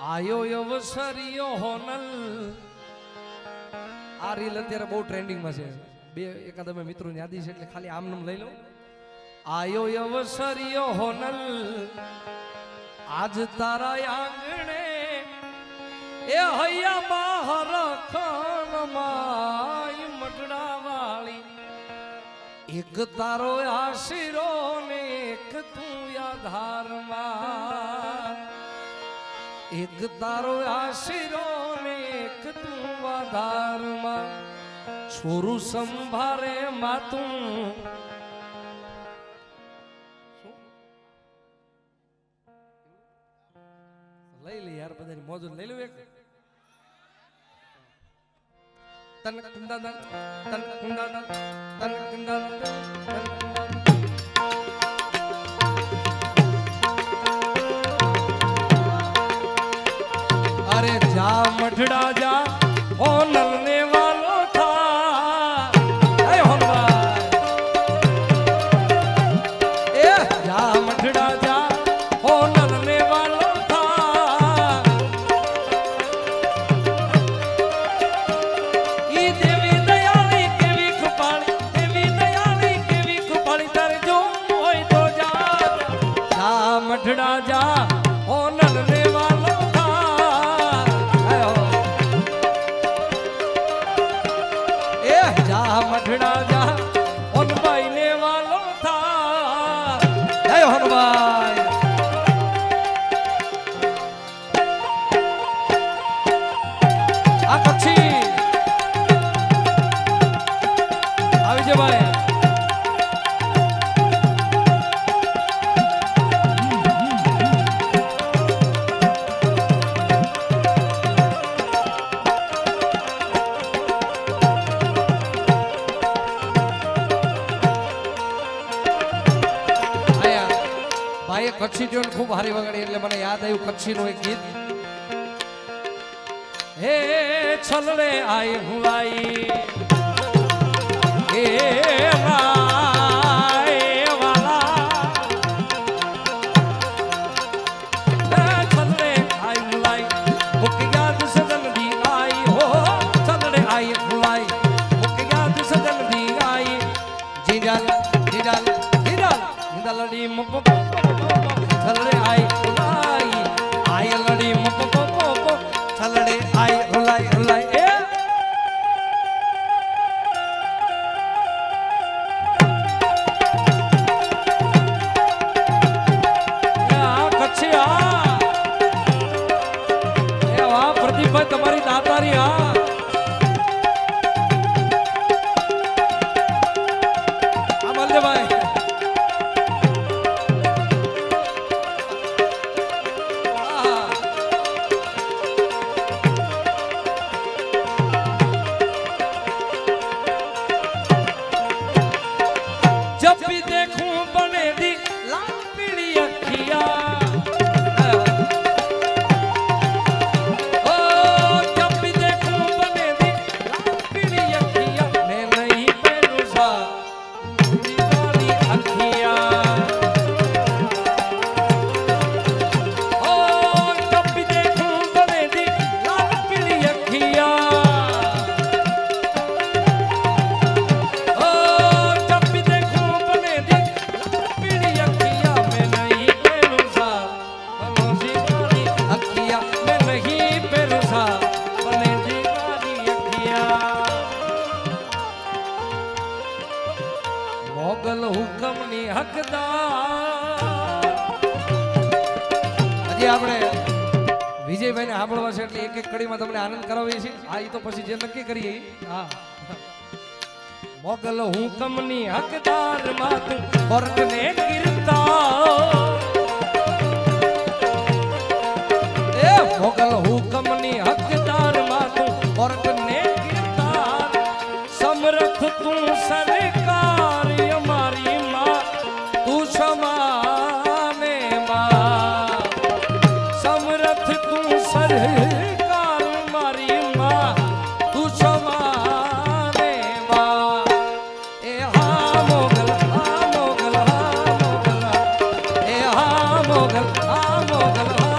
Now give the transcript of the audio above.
આયો અવસરિયો હોનલ. આ રીલ અત્યારે બહુ ટ્રેન્ડિંગમાં છે. બે એકાદ અમે મિત્રોની યાદી છે એટલે ખાલી આમ નામ લઈ લો આયો અવસરિયો હોનલ. આજ તારા આંગણે એ હૈયા હરખણ માય મટડા વાળી એક તારો આશીરો ને એક તું આધારમાં એક તારો આશીરો ને એક તું આધારમાં છોરું સંભારે માતું લઈ લે યાર બધાની મોજ લઈ લે એક તન કુંડા તન કુંડા તન કુંડા તન કુંડા જા મઠડા જા ઓ નલને જય ભાઈએ કચ્છી ટ્યુન ખૂબ હારી વગાડી એટલે મને યાદ આવ્યું કચ્છીનું એક ગીત. હે છલડે આઈ હું આઈ. હે રાય વાલા. આઈ મુક છલડે આઈ હું આઈ લડી મુક છલડે આઈ હુલાઈ હુલાઈ એ તમારી દાતારી હા આ મોગલ હુકમની હકદાર. હજી આપણે વિજયભાઈને સાંભળવા છે એટલે એક એક કડીમાં તમને આનંદ કરાવીએ છીએ. આ ઈ તો પછી જે નક્કી કરીએ હા. મોગલ હુકમની હકદારમાં તું વર્ગને ગિરતા મોગલ આ મોગલ આ મોગલ.